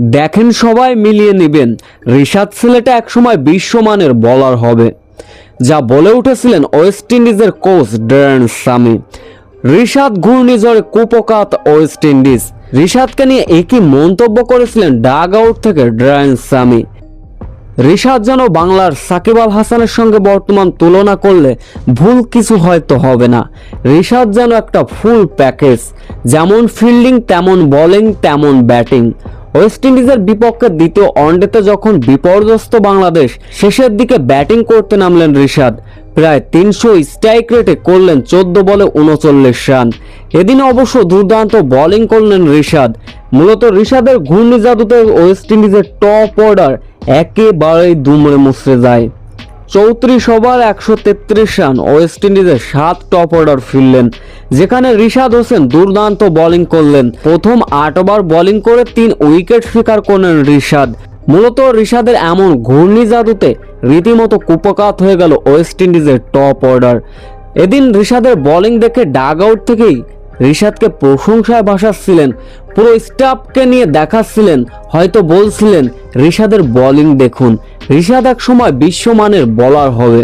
দেখেন সবাই মিলিয়ে নেবেন। রিশাদ ছেলেটা একসময় বিশ্বমানের বলার হবে। যা বলে উঠেছিলেন ওয়েস্ট ইন্ডিজের কোচ ড্রেন সামি। রিশাদ ঘূর্ণিঝড়ে কুপকাত ওয়েস্ট ইন্ডিজ। রিশাদকে নিয়ে একই মন্তব্য করেছিলেন ডাগ আউট থেকে ড্রেন সামি। রিশাদ যেন বাংলার সাকিব আল হাসানের সঙ্গে বর্তমান তুলনা করলে ভুল কিছু হয়তো হবে না। রিশাদ যেন একটা ফুল প্যাকেজ যেমন ফিল্ডিং তেমন বোলিং তেমন ব্যাটিং ওয়েস্ট ইন্ডিজের বিপক্ষে দ্বিতীয় ওয়ানডেতে যখন বিপর্যস্ত বাংলাদেশ শেষের দিকে ব্যাটিং করতে নামলেন রিশাদ, প্রায় তিনশো স্ট্রাইক রেটে করলেন চোদ্দ বলে উনচল্লিশ রান। এদিন অবশ্য দুর্দান্ত বোলিং করলেন রিশাদ। মূলত রিশাদের ঘূর্ণি জাদুতে ওয়েস্ট ইন্ডিজের টপ অর্ডার একেবারেই দুমড়ে মুচড়ে যায়। চৌত্রিশ ওভার একশো তেত্রিশ রান। ওয়েস্ট ইন্ডিজের সাত টপ অর্ডার ফিরলেন, যেখানে রিশাদ হোসেন দুর্দান্ত বোলিং করলেন। প্রথম আট ওভার বোলিং করে তিন উইকেট শিকার করলেন রিশাদ। মূলত রিশাদের এমন ঘূর্ণি জাদুতে রীতিমতো কুপকাত হয়ে গেল ওয়েস্ট ইন্ডিজের টপ অর্ডার। এদিন রিশাদের বোলিং দেখে ডাগ আউট থেকেই রিশাদকে প্রশংসায় ভাসাচ্ছিলেন পুরো স্টাফকে নিয়ে দেখাচ্ছিলেন, হয়তো বলছিলেন, রিশাদের বোলিং দেখুন, রিশাদ এক সময় বিশ্বমানের বলার হবে।